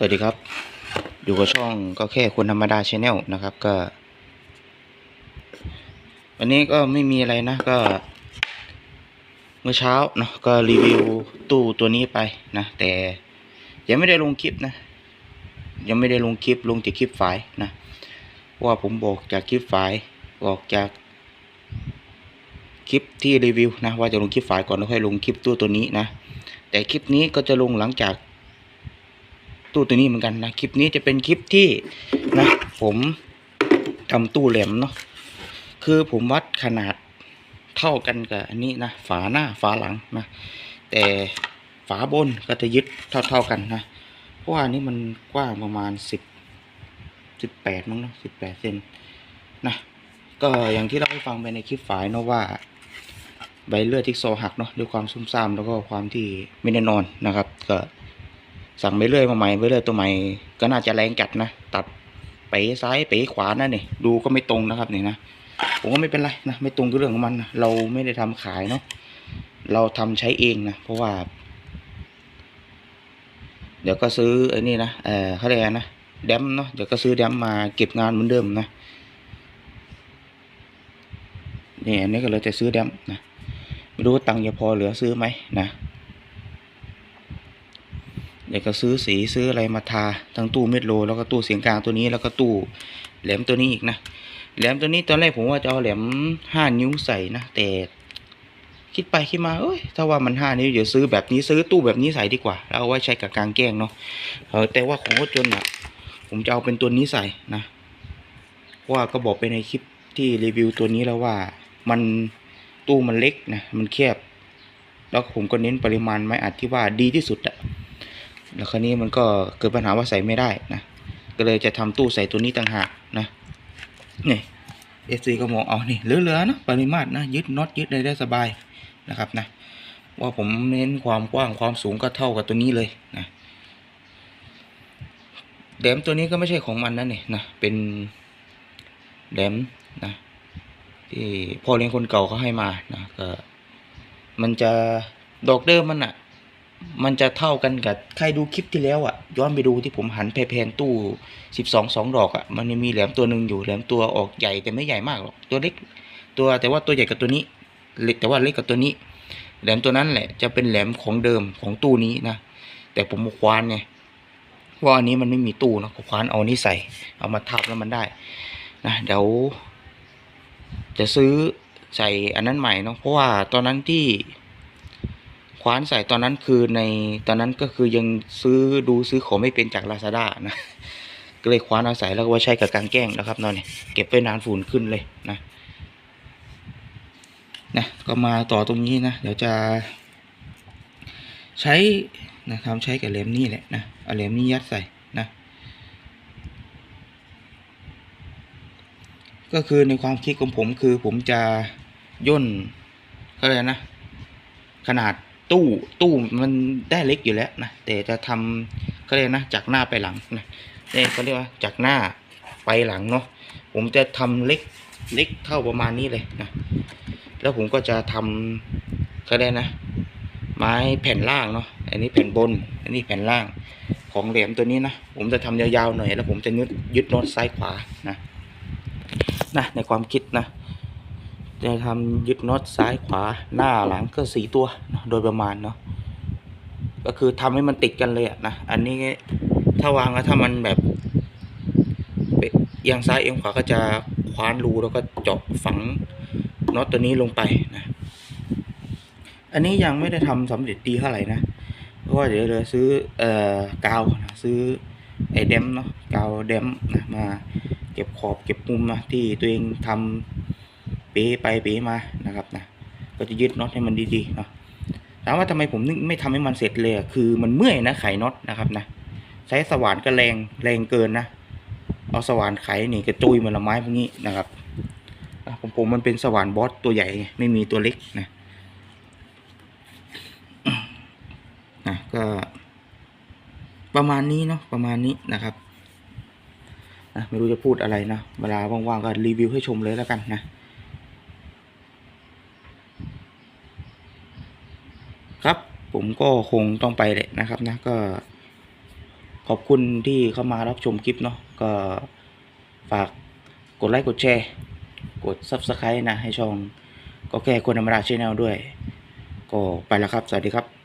สวัสดีครับ อยู่กับช่องก็แค่คนธรรมดาชาแนลนะครับก็ วันนี้ก็ไม่มีอะไรนะก็ เมื่อเช้าเนาะก็รีวิวตู้ตัวนี้ไปนะ แต่ยังไม่ได้ลงคลิปนะ ยังไม่ได้ลงคลิปลงแต่คลิปฝายนะเพราะว่าผมบอกจากคลิปฝายบอกจากคลิปที่รีวิวนะว่าจะลงคลิปฝายก่อนแล้วค่อยลงคลิปตู้ตัวนี้นะ แต่คลิปนี้ก็จะลงหลังจาก ตู้ตัวนี้เหมือนกันนะคลิปนี้จะเป็นคลิปที่นะผมทำตู้แหลมเนาะคือผมวัดขนาดเท่ากันกับอันนี้นะฝาหน้าฝาหลังนะแต่ฝาบนก็จะยึดเท่าๆกันนะเพราะว่านี้มันกว้างประมาณสิบสิบแปดมั้งเนาะสิบแปดเซนนะก็อย่างที่เราให้ฟังไปในคลิปฝายเนาะว่าใบเลือดที่โซหักเนาะด้วยความซุ่มซ่ามแล้วก็ความที่ไม่ได้นอนนะครับ ก็ สั่งไปเรื่อยมาใหม่ไปเรื่อยตัวใหม่ ก็น่าจะแรงจัดนะ ตัดไปซ้ายไปขวานั่นนี่ดูก็ไม่ตรงนะครับนี่นะผมก็ไม่เป็นไรนะไม่ตรงก็เรื่องของมันนะเราไม่ได้ทำขายเนาะเราทำใช้เองนะเพราะว่า เดี๋ยวก็ซื้อไอ้นี่นะเออเขาเรียกนะแดมเนาะเดี๋ยวก็ซื้อแดมมาเก็บงานเหมือนเดิมนะนี่อันนี้ก็เลยจะซื้อแดมนะไม่รู้ว่าตังค์จะพอเหลือซื้อไหมนะ เดี๋ยวก็ซื้อสีซื้ออะไรมาทาทั้งตู้เม็ดโล แล้วก็ตู้เสียงกลางตัวนี้แล้วก็ตู้แหลมตัวนี้อีกนะแหลมตัวนี้ตอนแรกผมว่าจะเอาแหลมห้านิ้วใส่นะแต่คิดไปคิดมาเอ้ยถ้าว่ามันห้านิ้วเดี๋ยวซื้อแบบนี้ซื้อตู้แบบนี้ใส่ดีกว่าแล้วเอาไว้ใช้กับกลางแกล้งเนาะเออแต่ว่าของรถยนต์อะผมจะเอาเป็นตัวนี้ใส่นะเพราะว่าก็บอกไปในคลิปที่รีวิวตัวนี้แล้วว่ามันตู้มันเล็กนะมันแคบ แล้วผมก็เน้นปริมาณไม้อัดที่ว่าดีที่สุดอะ แล้วคราวนี้มันก็เกิดปัญหาว่าใส่ไม่ได้นะ ก็เลยจะทำตู้ใส่ตัวนี้ต่างหากนะ นี่เอซีก็มองเอานี่เหลือๆนะปริมาตรนะยึดน็อตยึดได้ได้สบายนะครับนะ ว่าผมเน้นความกว้างความสูงก็เท่ากับตัวนี้เลยนะแหลมตัวนี้ก็ไม่ใช่ของมันนะนี่นะเป็นแหลมนะที่พ่อเลี้ยงคนเก่าเขาให้มานะก็มันจะดอกเดิมมันอะ มันจะเท่ากันกับใครดูคลิปที่แล้วอะ ย้อนไปดูที่ผมหันแพนตู้สิบสองสองดอกอะ มันมีแหลมตัวหนึ่งอยู่แหลมตัวออกใหญ่แต่ไม่ใหญ่มากหรอกตัวเล็ก ตัวแต่ว่าตัวใหญ่กับตัวนี้เล็กแต่ว่าเล็กกับตัวนี้ แหลมตัวนั้นแหละจะเป็นแหลมของเดิมของตู้นี้นะแต่ผมมาควานไงว่าอันนี้มันไม่มีตู้นะควานเอานี้ใส่ เอามาทับแล้วมันได้นะเดี๋ยวจะซื้อใส่อันนั้นใหม่เนาะเพราะว่าตอนนั้นที่ คว้านใส่ตอนนั้นคือในตอนนั้นก็คือยังซื้อดูซื้อของไม่เป็นจากลาซาด้านะก็เลยคว้านเอาใส่แล้วก็ไว้ใช้กับการแกล้งนะครับนอนเนี่ยเก็บไว้นานฝุ่นขึ้นเลยนะนะก็มาต่อตรงนี้นะเดี๋ยวจะ ใช้นะทำใช้กับเหลมนี่แหละนะเอาเหลมนี้ยัดใส่นะ ก็คือในความคิดของผมคือผมจะย่นเขาเรียนะ ขนาด ตู้ตู้มันได้เล็กอยู่แล้วนะแต่จะทำเขาเรียกนะจากหน้าไปหลังนะนี่เขาเรียกว่าจากหน้าไปหลังเนาะผมจะทำเล็กเล็กเท่าประมาณนี้เลยนะแล้วผมก็จะทำเขาเรียกนะ ไม้แผ่นล่างเนาะอันนี้แผ่นบน อันนี้แผ่นล่างของเหลี่ยมตัวนี้นะผมจะทำยาวๆหน่อยแล้วผมจะยึดยึดโน้ตซ้ายขวานะนะในความคิดนะ จะทำยึดน็อตซ้ายขวาหน้าหลังก็สี่ตัวนะโดยประมาณเนาะก็คือทำให้มันติดกันเลยอะนะอันนี้ถ้าวางแล้วถ้ามันแบบเอียงซ้ายเอียงขวาก็จะคว้านรูแล้วก็เจาะฝังน็อตตัวนี้ลงไปนะ อันนี้ยังไม่ได้ทำสำเร็จดีเท่าไหร่นะเพราะว่าเดี๋ยวเราซื้อเอ่อกาวนะซื้อไอเดมเนาะกาวเดมนะมาเก็บขอบเก็บมุมนะที่ตัวเองทำ ป๋ไปเป๋มานะครับนะก็จะยึดน็อตให้มันดีๆเนาะถามว่าทำไมผมนึกไม่ทำให้มันเสร็จเลยอะคือมันเมื่อยนะไขน็อตนะครับนะใช้สว่านก็แรงแรงเกินนะเอาสว่านไขนี่กระจุยมือนละไม้พวกนี้นะครับผมผมมันเป็นสว่านบอสตัวใหญ่ไงไม่มีตัวเล็กนะนะก็ประมาณนี้เนาะประมาณนี้นะครับนะไม่รู้จะพูดอะไรนะเวลาว่างๆก็รีวิวให้ชมเลยแล้วกันนะ ครับ ผมก็คงต้องไปแหละนะครับนะก็ ขอบคุณที่เข้ามารับชมคลิปเนาะก็ฝากกดไลค์กดแชร์ กด Subscribe นะให้ช่อง ก็แค่คนธรรมดาชแนลด้วย ก็ไปแล้วครับ สวัสดีครับ